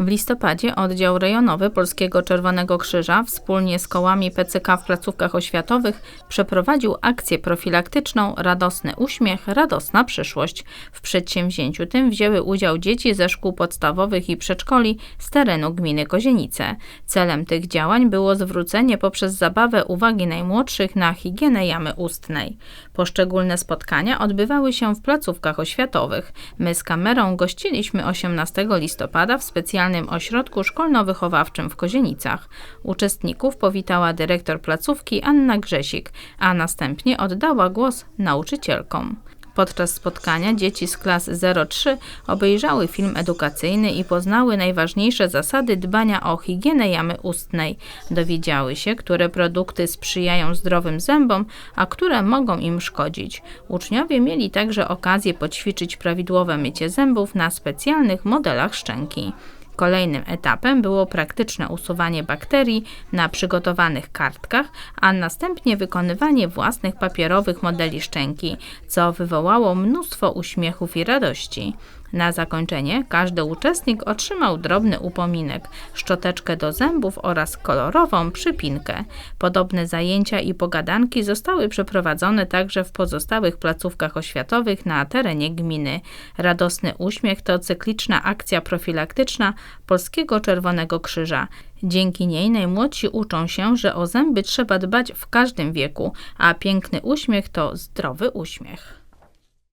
W listopadzie oddział rejonowy Polskiego Czerwonego Krzyża wspólnie z kołami PCK w placówkach oświatowych przeprowadził akcję profilaktyczną Radosny Uśmiech, Radosna Przyszłość. W przedsięwzięciu tym wzięły udział dzieci ze szkół podstawowych i przedszkoli z terenu gminy Kozienice. Celem tych działań było zwrócenie poprzez zabawę uwagi najmłodszych na higienę jamy ustnej. Poszczególne spotkania odbywały się w placówkach oświatowych. My z kamerą gościliśmy 18 listopada w specjalnym ośrodku szkolno-wychowawczym w Kozienicach. Uczestników powitała dyrektor placówki Anna Grzesik, a następnie oddała głos nauczycielkom. Podczas spotkania dzieci z klas 03 obejrzały film edukacyjny i poznały najważniejsze zasady dbania o higienę jamy ustnej. Dowiedziały się, które produkty sprzyjają zdrowym zębom, a które mogą im szkodzić. Uczniowie mieli także okazję poćwiczyć prawidłowe mycie zębów na specjalnych modelach szczęki. Kolejnym etapem było praktyczne usuwanie bakterii na przygotowanych kartkach, a następnie wykonywanie własnych papierowych modeli szczęki, co wywołało mnóstwo uśmiechów i radości. Na zakończenie każdy uczestnik otrzymał drobny upominek, szczoteczkę do zębów oraz kolorową przypinkę. Podobne zajęcia i pogadanki zostały przeprowadzone także w pozostałych placówkach oświatowych na terenie gminy. Radosny uśmiech to cykliczna akcja profilaktyczna Polskiego Czerwonego Krzyża. Dzięki niej najmłodsi uczą się, że o zęby trzeba dbać w każdym wieku, a piękny uśmiech to zdrowy uśmiech.